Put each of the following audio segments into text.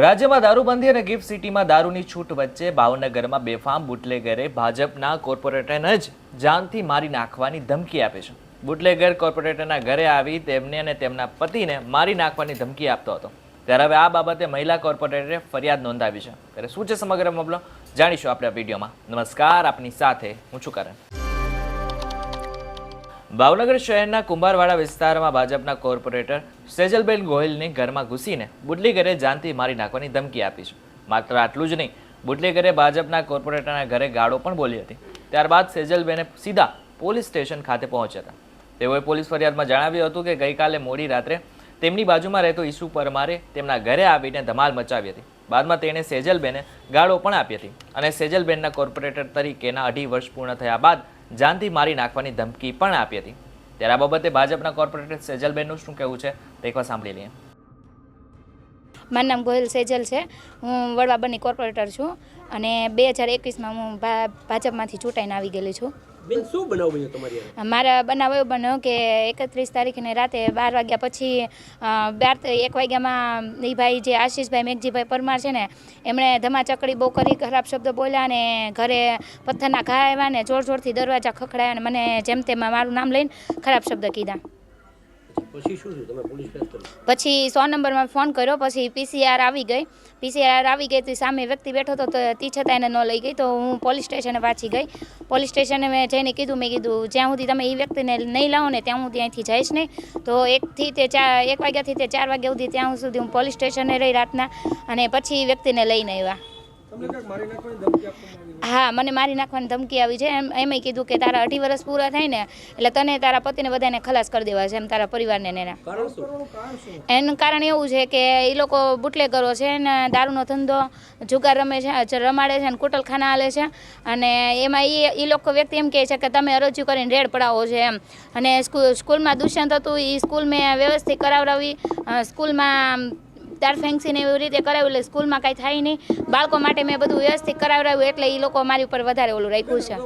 રાજ્યમાં દારૂબંધી અને ગિફ્ટ સિટીમાં દારૂની છૂટ વચ્ચે ભાવનગરમાં બેફામ બુટલેગરે ભાજપના કોર્પોરેટરને જ જાનથી મારી નાખવાની ધમકી આપી છે. બુટલેગર કોર્પોરેટરના ઘરે આવી તેમને અને તેમના પતિને મારી નાખવાની ધમકી આપતો હતો. ત્યારે હવે આ બાબતે મહિલા કોર્પોરેટરે ફરિયાદ નોંધાવી છે. ત્યારે શું છે સમગ્ર મામલો? જાણીશું આપણે આ વિડીયોમાં. નમસ્કાર, આપની સાથે હું છું કરણ. ભાવનગર શહેરના કુંભારવાડા વિસ્તારમાં ભાજપના કોર્પોરેટર સેજલબેન ગોહિલને ઘરમાં ઘૂસીને બુટલીગરે જાનથી મારી નાખવાની ધમકી આપી છે. માત્ર આટલું જ નહીં બુટલીગરે ભાજપના કોર્પોરેટરના ઘરે ગાળો પણ બોલી હતી. ત્યારબાદ સેજલબેને સીધા પોલીસ સ્ટેશન ખાતે પહોંચ્યા હતા. તેઓએ પોલીસ ફરિયાદમાં જણાવ્યું હતું કે ગઈકાલે મોડી રાત્રે તેમની બાજુમાં રહેતો ઈસુ પરમારે તેમના ઘરે આવીને ધમાલ મચાવી હતી. બાદમાં તેણે સેજલબેને ગાળો પણ આપી હતી. અને સેજલબેનના કોર્પોરેટર તરીકેના અઢી વર્ષ પૂર્ણ થયા બાદ જાનથી મારી નાખવાની ધમકી પણ આપી હતી. ત્યારે આ બાબતે ભાજપના કોર્પોરેટર સેજલબેનનું શું કહેવું છે તે એકવાર સાંભળી લઈએ. મારું નામ ગોહિલ સેજલ છે. હું વડવા બની કોર્પોરેટર છું અને બે હજાર એકવીસમાં હું ભાજપમાંથી ચૂંટાઈને આવી ગયેલી છું. બેન, શું બનાવ બન્યો મારા બનાવ એવો બન્યો કે એકત્રીસ તારીખને રાતે બાર વાગ્યા પછી બાર એક વાગ્યામાં એ ભાઈ જે આશીષભાઈ, મેઘજીભાઈ પરમાર છે ને, એમણે ધમાચકડી બહુ કરી, ખરાબ શબ્દ બોલ્યા અને ઘરે પથ્થરના ઘા આવ્યા ને જોર જોરથી દરવાજા ખખડાયા અને મને જેમ તેમ મારું નામ લઈને ખરાબ શબ્દ કીધા. પછી શું થયું? તમે પોલીસ ફરિયાદ કરી પછી સો નંબરમાં ફોન કર્યો પછી પીસીઆર આવી ગઈ. પીસીઆર આવી ગઈ તો સામે વ્યક્તિ બેઠો હતો તો તી છતાં એને ન લઈ ગઈ. તો હું પોલીસ સ્ટેશને પાછી ગઈ. પોલીસ સ્ટેશને મેં જઈને કીધું મેં કીધું જ્યાં સુધી તમે એ વ્યક્તિને નહીં લાવો ને ત્યાં હું ત્યાંથી જઈશ નહીં. તો એકથી તે ચાર એક વાગ્યાથી તે ચાર વાગ્યા સુધી ત્યાં સુધી હું પોલીસ સ્ટેશને રહી રાતના અને પછી વ્યક્તિને લઈને આવ્યા. હા મને મારી નાખવાની ધમકી આવી છે. એમ એમય કીધું કે તારા અઢી વર્ષ પૂરા થાય ને એટલે તને તારા પતિને બધાને ખલાસ કરી દેવા છે એમ તારા પરિવારને ને એના. એનું કારણ એવું છે કે એ લોકો બુટલેગરો છે ને દારૂનો ધંધો જુગાર રમે છે રમાડે છે અને કુટલખાના હાલે છે. અને એમાં એ એ લોકો વ્યક્તિ એમ કહે છે કે તમે અરજી કરીને રેડ પડાવો છે એમ. અને સ્કૂલ સ્કૂલમાં દુષ્યંત હતું એ સ્કૂલ મેં વ્યવસ્થિત કરાવડાવી. સ્કૂલમાં તાર ફેંકસીને એવી રીતે કરાવ્યું એટલે સ્કૂલમાં કાંઈ થાય નહીં. બાળકો માટે મેં બધું વ્યવસ્થિત કરાવડાવ્યું એટલે એ લોકો મારી ઉપર વધારે ઓલું રાખ્યું છે.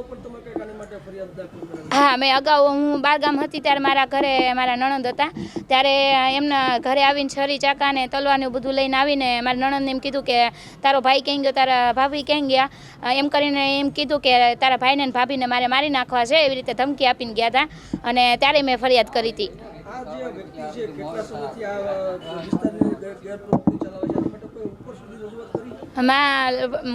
હા, મેં અગાઉ હું બાળગામ હતી ત્યારે મારા ઘરે મારા નણંદ હતા. ત્યારે એમના ઘરે આવીને છરી, ચાકા ને તલવાર બધું લઈને આવીને મારા નણંદને એમ કીધું કે તારો ભાઈ ક્યાં ગયો, તારા ભાભી ક્યાં ગયા? એમ કરીને એમ કીધું કે તારા ભાઈને ભાભીને મારે મારી નાખવા છે, એવી રીતે ધમકી આપીને ગયા હતા. અને ત્યારે મેં ફરિયાદ કરી હતી.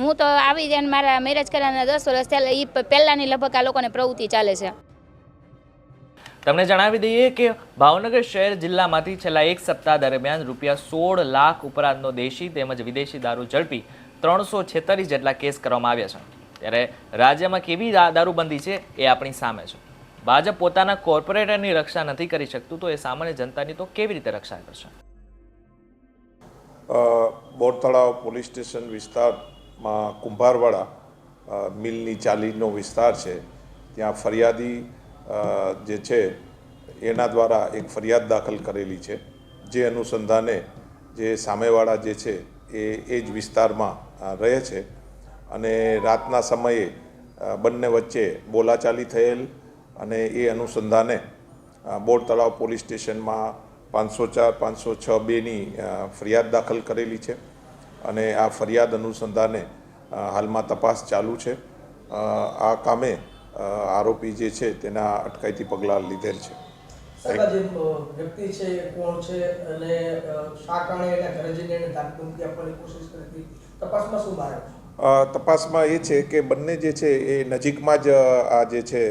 હું તો આવી જાય મારા મેરેજ કરવાના દસ વર્ષ થયા એ પહેલાંની લગભગ આ લોકોને પ્રવૃત્તિ ચાલે છે. તમને જણાવી દઈએ કે ભાવનગર શહેર જિલ્લામાંથી છેલ્લા એક સપ્તાહ દરમિયાન રૂપિયા સોળ લાખ ઉપરાંતનો દેશી તેમજ વિદેશી દારૂ ઝડપી ત્રણસો છેતાલીસ જેટલા કેસ કરવામાં આવ્યા છે. ત્યારે રાજ્યમાં કેવી દારૂબંધી છે એ આપણી સામે છે. ભાજપ પોતાના કોર્પોરેટરની રક્ષા નથી કરી શકતું તો એ સામાન્ય જનતાની તો કેવી રીતે રક્ષા કરશે? અ, બોર તળાવ પોલીસ સ્ટેશન વિસ્તારમાં કુંભારવાડા મિલની ચાલીનો વિસ્તાર છે. ત્યાં ફરિયાદી જે છે એના દ્વારા એક ફરિયાદ દાખલ કરેલી છે. જે અનુસંધાને જે સામેવાળા જે છે એ એ જ વિસ્તારમાં રહે છે. અને રાતના સમયે બંને વચ્ચે બોલાચાલી થયેલ અને એ અનુસંધાને બોર તળાવ પોલીસ સ્ટેશનમાં પાંચસો ચાર પાંચસો છ બેની ફરિયાદ દાખલ કરેલી છે અને આ ફરિયાદ અનુસંધાને હાલમાં તપાસ ચાલુ છે. આ કામે આરોપી જે છે તેના અટકાયતી પગલાં લીધેલ છે. વ્યક્તિ છે કોણ છે અને અ, શા કારણે એના ઘરે જઈને એને ધાક ધમકી આપવાની કોશિશ કરી તપાસમાં શું બહાર તપાસમાં એ છે કે બંને જે છે એ નજીકમાં જ આ જે છે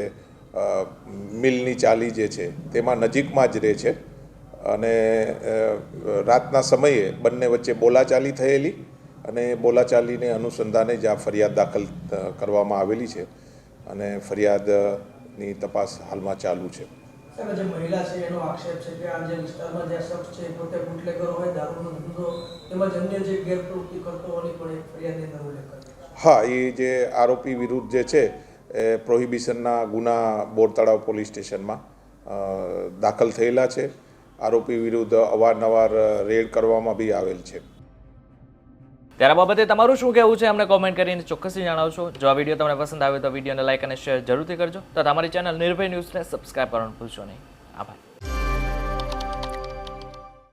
મિલની ચાલી જે છે તેમાં નજીકમાં જ રહે છે. અને રાતના સમયે બંને વચ્ચે બોલાચાલી થયેલી અને બોલાચાલીને અનુસંધાને જ આ ફરિયાદ દાખલ કરવામાં આવેલી છે અને ફરિયાદની તપાસ હાલમાં ચાલુ છે. જે મહિલા છે એનો આક્ષેપ છે કે આ જે વિસ્તારમાં જે શખ્સ છે પોતે બુટલેગર હોય દારૂનો ધંધો તેમજ અન્ય જે ગેરપ્રવૃત્તિ કરતો હોવાની પણ ફરિયાદની અંદર ઉલ્લેખ હા એ જે આરોપી વિરુદ્ધ જે છે એ પ્રોહિબિશનના ગુના બોરતળાવ પોલીસ સ્ટેશનમાં દાખલ થયેલા છે. આરોપી વિરુદ્ધ અવારનવાર રેડ કરવામાં બી આવેલ છે. ત્યારે બાબતે તમારું શું કહેવું છે? અમને કોમેન્ટ કરીને ચોક્કસથી જણાવશો. જો આ વીડિયો તમને પસંદ આવે તો વિડીયોને લાઈક અને શેર જરૂરથી કરજો. તથા અમારી ચેનલ નિર્ભય ન્યૂઝને સબસ્ક્રાઈબ કરવાનું ભૂલશો નહીં. આભાર.